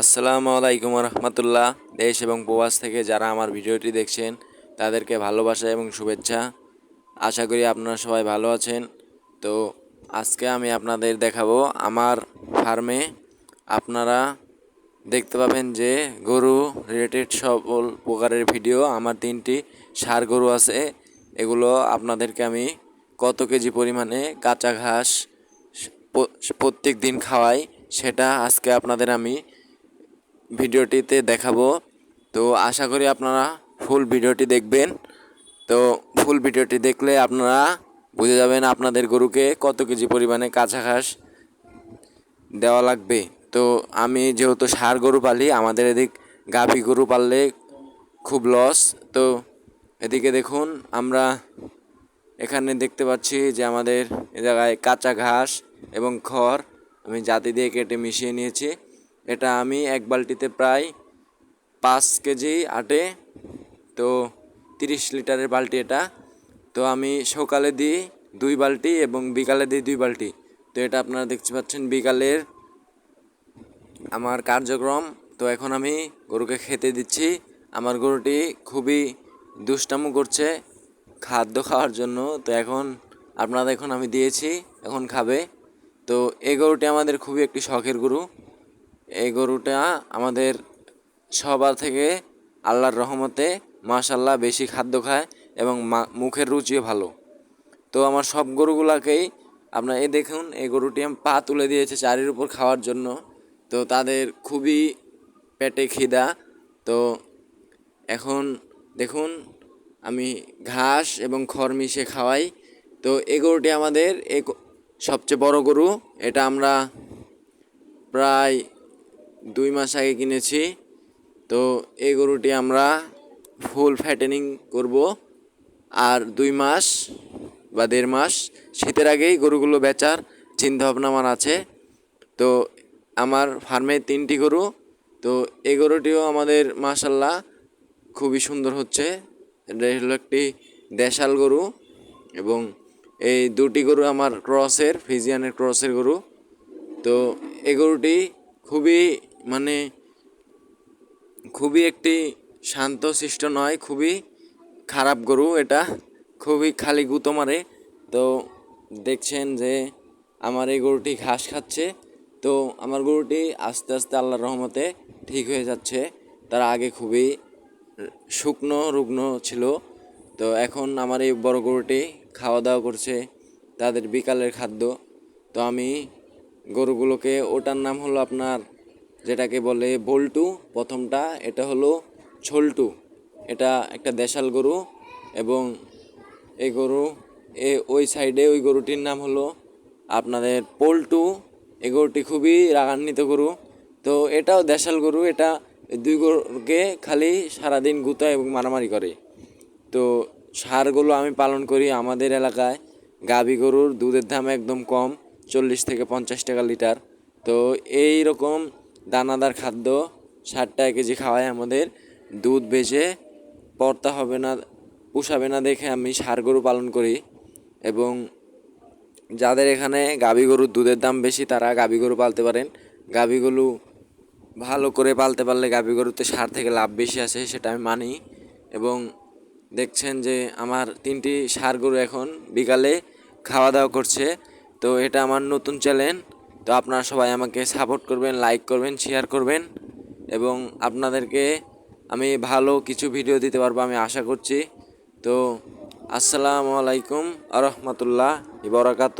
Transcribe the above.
আসসালামু আলাইকুম রহমতুল্লাহ দেশ এবং প্রবাস থেকে যারা আমার ভিডিওটি দেখছেন, তাদেরকে ভালোবাসা এবং শুভেচ্ছা। আশা করি আপনারা সবাই ভালো আছেন। তো আজকে আমি আপনাদের দেখাবো আমার ফার্মে। আপনারা দেখতে পাবেন যে গরু রিলেটেড সকল প্রকারের ভিডিও, আমার তিনটি সার গরু আছে। এগুলো আপনাদেরকে আমি কত কেজি পরিমাণে কাঁচা ঘাস প্রত্যেক দিন খাওয়াই, সেটা আজকে আপনাদের আমি ভিডিওটিতে দেখাবো। তো আশা করি আপনারা ফুল ভিডিওটি দেখবেন। তো ফুল ভিডিওটি দেখলে আপনারা বুঝে যাবেন আপনাদের গরুকে কত কেজি পরিমাণে কাঁচা ঘাস দেওয়া লাগবে। তো আমি যেহেতু সার গরু পালি, আমাদের এদিক গাভী গরু পাললে খুব লস তো এদিকে দেখুন, আমরা এখানে দেখতে পাচ্ছি যে আমাদের এ জায়গায় কাঁচা ঘাস এবং খড় আমি জাতি দিয়ে কেটে মিশিয়ে নিয়েছি। এটা আমি এক বালতিতে প্রায় পাঁচ কেজি আটে, তো তিরিশ লিটারের বালতি এটা। তো আমি সকালে দিই দুই বালতি এবং বিকালে দিই দুই বালতি। তো এটা আপনারা দেখতে পাচ্ছেন বিকালের আমার কার্যক্রম। তো এখন আমি গরুকে খেতে দিচ্ছি। আমার গরুটি খুবই দুষ্টামো করছে খাদ্য খাওয়ার জন্য। তো এখন আপনারা এখন আমি দিয়েছি, এখন খাবে। তো এই গরুটি আমাদের খুবই একটি শখের গরু। এই গরুটা আমাদের সবার থেকে আল্লাহর রহমতে মাশাল্লাহ বেশি খাদ্য খায় এবং মুখের রুচিও ভালো। তো আমার সব গরুগুলাকেই আপনার এই দেখুন, এই গরুটি আমি পা তুলে দিয়েছে চারির উপর খাওয়ার জন্য। তো তাদের খুবই পেটে খিদা। তো এখন দেখুন, আমি ঘাস এবং খড় মিশিয়ে খাওয়াই। তো এই গরুটি আমাদের এই সবচেয়ে বড় গরু। এটা আমরা প্রায় দুই মাস আগে কিনেছি। তো এই গরুটি আমরা ফুল ফ্যাটেনিং করব। আর দুই মাস বা দেড় মাস শীতের আগেই গরুগুলো বেচার চিন্তাভাবনা আমার আছে। তো আমার ফার্মে তিনটি গরু। তো এই গরুটিও আমাদের মাসাল্লাহ খুবই সুন্দর হচ্ছে। এটা হলো একটি দেশাল গরু এবং এই দুটি গরু আমার ক্রসের, ফিজিয়ানের ক্রসের গরু। তো এই গরুটি খুবই মানে খুবই একটি শান্ত শিষ্ট নয়, খুবই খারাপ গরু এটা, খুবই খালি গুঁতো মারে। তো দেখছেন যে আমার এই গরুটি ঘাস খাচ্ছে, তো আমার গরুটি আস্তে আস্তে আল্লাহর রহমতে ঠিক হয়ে যাচ্ছে। তার আগে খুবই শুকনো, রুগ্ন ছিল। তো এখন আমার এই বড় গরুটি খাওয়া দাওয়া করছে তাদের বিকালের খাদ্য। তো আমি গরুগুলোকে ওটার নাম হলো আপনার যেটাকে বলে বল্টু, প্রথমটা এটা হলো ছোলটু। এটা একটা দেশাল গরু এবং এই গরু, এ ওই সাইডে ওই গরুটির নাম হলো আপনাদের পল্টু। এই গরুটি খুবই রাগান্বিত গরু। তো এটাও দেশাল গরু, এটা দুই গরুকে খালি সারাদিন গুতা এবং মারামারি করে। তো সারগুলো আমি পালন করি আমাদের এলাকায়। গাভী গরুর দুধের দাম একদম কম, চল্লিশ থেকে পঞ্চাশ টাকা লিটার। তো এই রকম দানাদার খাদ্য টাকা কেজি খাওয়ায় আমাদের। দুধ বেচে পড়তা হবে না, পুষাবে না দেখে আমি সার গরু পালন করি। এবং যাদের এখানে গাভী গরুর দুধের দাম বেশি, তারা গাভী গরু পালতে পারেন। গাভী গরু ভালো করে পালতে পারলে গাভী গরুতে সার থেকে লাভ বেশি আসে, সেটা আমি মানি। এবং দেখছেন যে আমার তিনটি সার গরু এখন বিকালে খাওয়া দাওয়া করছে। তো এটা আমার নতুন চ্যানেল তো আপনারা সবাই আমাকে সাপোর্ট করবেন লাইক করবেন শেয়ার করবেন এবং আপনাদেরকে আমি ভালো কিছু ভিডিও দিতে পারব আমি আশা করছি। তো আসসালামু আলাইকুম আ রহমতুল্লাহ ইবরাকাত